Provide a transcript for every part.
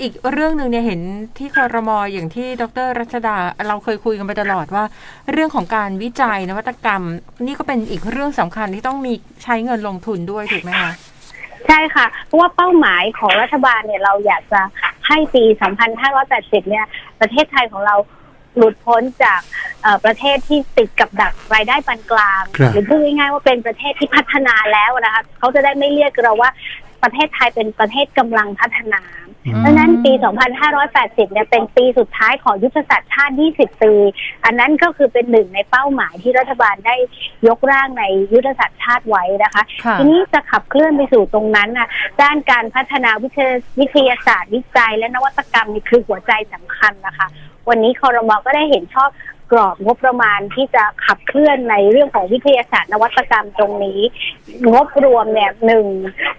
อีกเรื่องหนึ่งเนี่ยเห็นที่คอรมออย่างที่ดรรัชดาเราเคยคุยกันไปตลอดว่า เรื่องของการวิจัยนวัตกรรม นี่ก็เป็นอีกเรื่องสำคัญที่ต้องมีใช้เงินลงทุนด้วยถูกไหมคะใช่ค่ะ เพราะว่าเป้าหมายของรัฐบาลเนี่ยเราอยากจะให้ปี 2580 เนี่ย ประเทศไทยของเราหลุดพ้นจากเอ่อประเทศที่ติดกับดักรายได้ปานกลางครับหรือพูดง่ายๆว่าเป็นประเทศที่พัฒนาแล้วนะคะเขาจะได้ไม่เรียกเราว่าประเทศไทยเป็นประเทศกำลังพัฒนา อืมดังนั้นปี 2580 เนี่ยเป็นปีสุดท้ายของยุทธศาสตร์ชาติ 20 ปี อันนั้นก็คือเป็นหนึ่งในเป้าหมายที่รัฐบาลได้ยกร่างในยุทธศาสตร์ชาติไว้นะคะค่ะทีนี้จะขับเคลื่อนไปสู่ตรงนั้นน่ะด้านการพัฒนาวิทยาวิทยาศาสตร์วิจัย และนวัตกรรมนี่คือหัวใจสำคัญนะคะ วันนี้คอรมอก็ได้เห็นชอบกรอบงบประมาณที่จะขับเคลื่อนในเรื่องของวิทยาศาสตร์นวัตกรรมตรงนี้ งบรวมเนี่ยหนึ่ง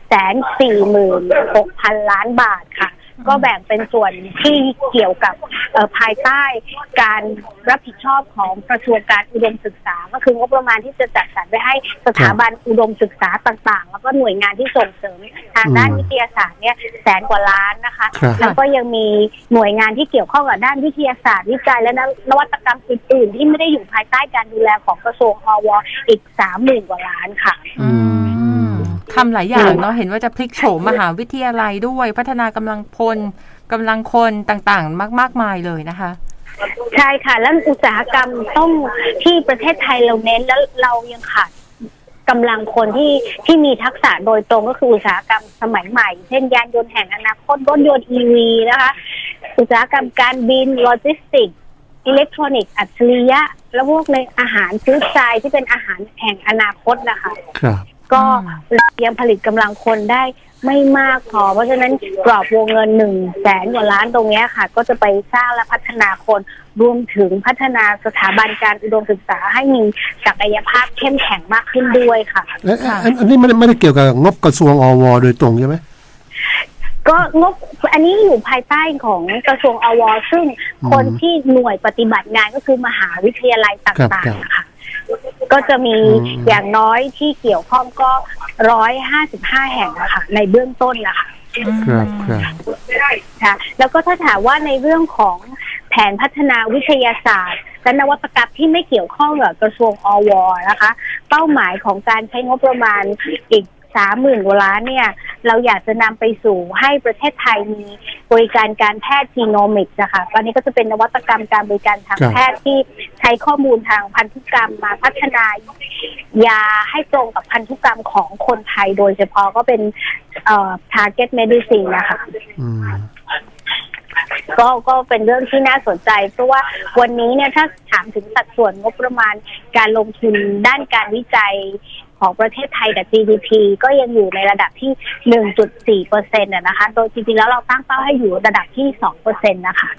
แสนสี่หมื่นหกพันล้านบาทค่ะ ก็แบ่งเป็นส่วนที่เกี่ยวกับเอ่อภายใต้การรับผิดชอบของกระทรวงการอุดมศึกษา ก็คืองบประมาณที่จะจัดสรรไปให้สถาบันอุดมศึกษาต่างๆ แล้วก็หน่วยงานที่ส่งเสริมทางด้านอืมวิทยาศาสตร์เนี่ยแสนกว่าล้านนะคะครับแล้วก็ยังมีหน่วยงานที่เกี่ยวข้องกับด้านวิทยาศาสตร์วิจัยและนวัตกรรมอื่นๆ ที่ไม่ได้อยู่ภายใต้การดูแลของกระทรวงอวอีกสามหมื่นกว่าล้านค่ะอืม ทำหลายอย่างเนาะเห็นว่าจะพลิกโฉมมหาวิทยาลัยด้วย พัฒนากำลังพลกำลังคนต่างๆ มาก ๆมายเลยนะคะใช่ค่ะ แล้วอุตสาหกรรมต้องที่ประเทศไทยเราเน้นแล้วเรายังขาดกำลังคนที่ที่มีทักษะโดยตรงก็คืออุตสาหกรรมสมัยใหม่ เช่นยานยนต์แห่งอนาคตรถยนต์ EV นะคะ อุตสาหกรรมการบินโลจิสติกส์อิเล็กทรอนิกส์อัจฉริยะ แล้วพวกในอาหารฟู้ดไซด์ที่เป็นอาหารแห่งอนาคตนะคะ ครับ ก็อืมยังผลิตกำลังคนได้ไม่มากพอ เพราะฉะนั้นกรอบวงเงินหนึ่งแสนกว่าล้านตรงเนี้ยค่ะ ก็จะไปสร้างและพัฒนาคนรวมถึงพัฒนาสถาบันการอุดมศึกษาให้มีศักยภาพเข้มแข็งมากขึ้นด้วยค่ะเอ๊ะค่ะอันอันนี้ไม่ได้ไม่ได้เกี่ยวกับงบกระทรวงอวโดยตรงใช่ไหมก็งบอันนี้อยู่ภายใต้ของกระทรวงอวซึ่งอืมคนที่หน่วยปฏิบัติงานก็คือมหาวิทยาลัยตครับ่างครับๆค่ะ ก็จะมีอืมอย่างน้อยที่เกี่ยวข้องก็ร้อยห้าสิบห้าแห่งนะคะในเบื้องต้นนะคะครับครับค่ะแล้วก็ถ้าถามว่าในเรื่องของแผนพัฒนาวิทยาศาสตร์และนวัตกรรมที่ไม่เกี่ยวข้องกับกระทรวงอวนะคะ เป้าหมายของการใช้งบประมาณอีก สามหมื่นกว่าล้านเนี่ย เราอยากจะนำไปสู่ให้ประเทศไทยมีบริการการแพทย์จีโนมิกส์นะคะตอนนี้ก็จะเป็นนวัตกรรมการบริการทางครับแพทย์ที่ใช้ข้อมูลทางพันธุกรรมมาพัฒนายาให้ตรงกับพันธุกรรมของคนไทยโดยเฉพาะก็เป็นเอ่อ target medicine นะคะอืมก็ก็เป็นเรื่องที่น่าสนใจ เพราะว่าวันนี้เนี่ยถ้าถามถึงสัดส่วนงบประมาณการลงทุนด้านการวิจัย ของประเทศไทยแต่ GDP ก็ยังอยู่ในระดับที่ 1.4เปอร์เซ็นต์นะคะ โดยจริงๆแล้วเราตั้งเป้าให้อยู่ระดับที่2เปอร์เซ็นต์นะคะ